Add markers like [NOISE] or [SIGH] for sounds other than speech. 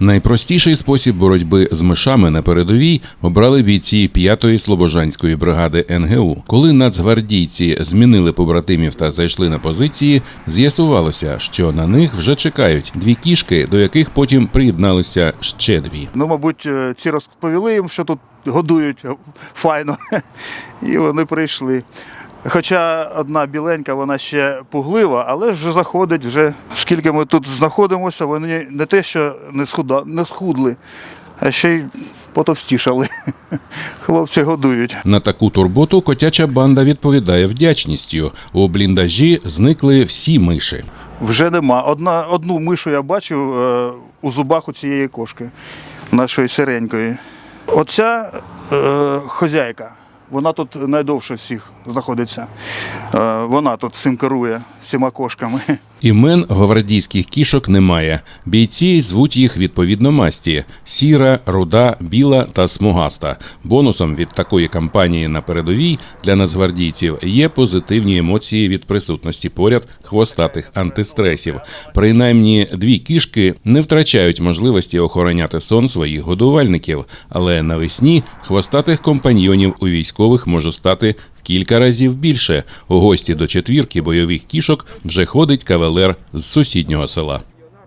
Найпростіший спосіб боротьби з мишами на передовій обрали бійці 5-ї слобожанської бригади НГУ. Коли нацгвардійці змінили побратимів та зайшли на позиції, з'ясувалося, що на них вже чекають дві кішки, до яких потім приєдналися ще дві. Ну, мабуть, е, ці розповіли їм, що тут годують файно, [LAUGHS] і вони прийшли. Хоча одна біленька, вона ще пуглива, але вже заходить, вже скільки ми тут знаходимося, вони не те, що не, схуда, не схудли, а ще й потовстішали. [LAUGHS] Хлопці годують. На таку турботу котяча банда відповідає вдячністю. У бліндажі зникли всі миші. Вже нема. Одна, одну мишу я бачив е, у зубах у цієї кошки, нашої сиренької. Оця е, хозяйка, вона тут найдовше всіх знаходиться. Е, вона тут цим керує всіма кошками. Імен гвардійських кішок немає. Бійці звуть їх відповідно масті: сіра, руда, біла та смугаста. Бонусом від такої кампанії на передовій для нацгвардійців є позитивні емоції від присутності поряд хвостатих антистресів. Принаймні, дві кішки не втрачають можливості охороняти сон своїх годувальників, але навесні хвостатих компаньйонів у військових може стати кілька разів більше. У гості до четвірки бойових кішок вже ходить кавалер з сусіднього села.